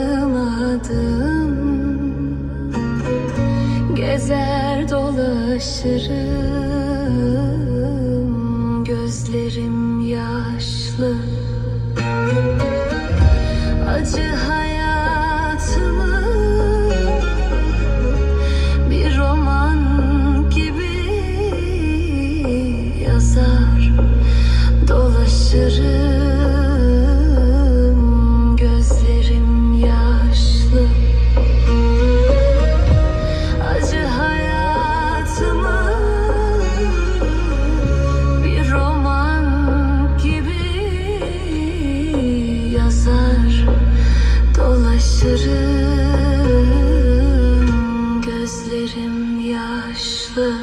adım Gezer dolaşırım Gözlerim yaşlı. Acı hayatımı dolaşırım gözlerim yaşlı